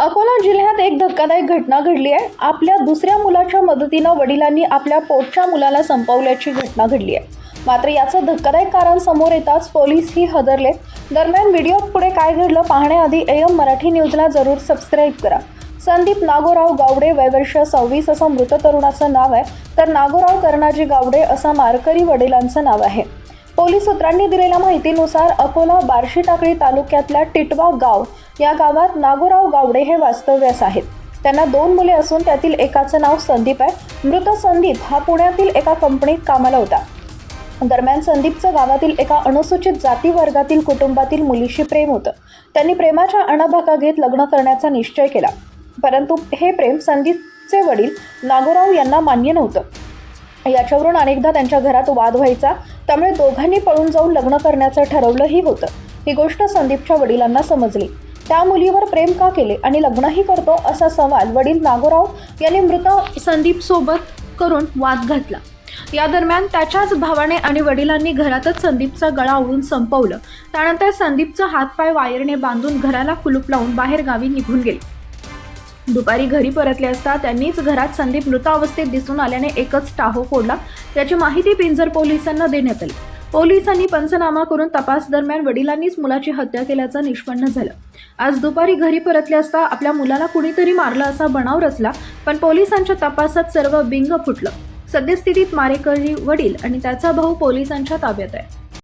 अकोला जिल्ह्यात एक धक्कादायक घटना घडली आहे. आपल्या दुसऱ्या मुलाच्या मदतीनं वडिलांनी आपल्या पोटच्या मुलाला संपवल्याची घटना घडली आहे. मात्र याचं धक्कादायक कारण समोर येताच पोलीसही हदरले दरम्यान व्हिडिओ पुढे काय घडलं पाहण्याआधी एम मराठी न्यूजला जरूर सबस्क्राईब करा. संदीप नागोराव गावडे वयवर्ष सव्वीस असं मृत तरुणाचं नाव आहे. तर नागोराव कर्णाजी गावडे असं मारकरी वडिलांचं नाव आहे. पोलीस सूत्रांनी दिलेल्या माहितीनुसार अकोला बार्शी टाकळी तालुक्यातल्या टिटवा गाव या गावात नागोराव गावडे हे वास्तव्यास आहेत. त्यांना दोन मुले असून त्यातील एकाचं नाव संदीप आहे. मृत संदीप हा पुण्यातील एका कंपनीत कामाला होता. दरम्यान संदीपचं गावातील एका अनुसूचित जाती वर्गातील कुटुंबातील मुलीशी प्रेम होतं. त्यांनी प्रेमाच्या अणाभाका घेत लग्न करण्याचा निश्चय केला. परंतु हे प्रेम संदीपचे वडील नागोराव यांना मान्य नव्हतं. याच्यावरून अनेकदा त्यांच्या घरात वाद व्हायचा. त्यामुळे दोघांनी पळून जाऊन लग्न करण्याचं ठरवलंही होतं. ही गोष्ट संदीपच्या वडिलांना समजली. त्या मुलीवर प्रेम का केले आणि लग्नही करतो असा सवाल वडील नागोराव यांनी मृत संदीप सोबत करून वाद घातला. या दरम्यान त्याच्याच भावाने आणि वडिलांनी घरातच संदीपचा गळा ओळून संपवलं. त्यानंतर संदीपचा हातपाय वायरने बांधून घराला कुलूप लावून बाहेर गावी निघून गेले. दुपारी घरी परतले असता त्यांनीच घरात संदीप मृतावस्थेत दिसून आल्याने एकच टाहो फोडला. त्याची माहिती पिंजर पोलिसांना देण्यात आली. पोलिसांनी पंचनामा करून तपास दरम्यान वडिलांनीच मुलाची हत्या केल्याचं निष्पन्न झालं. आज दुपारी घरी परतले असता आपल्या मुलाला कुणीतरी मारलं असा बनाव रचला पण पोलिसांच्या तपासात सर्व बिंग फुटलं. सद्यस्थितीत मारेकरी वडील आणि त्याचा भाऊ पोलिसांच्या ताब्यात आहे.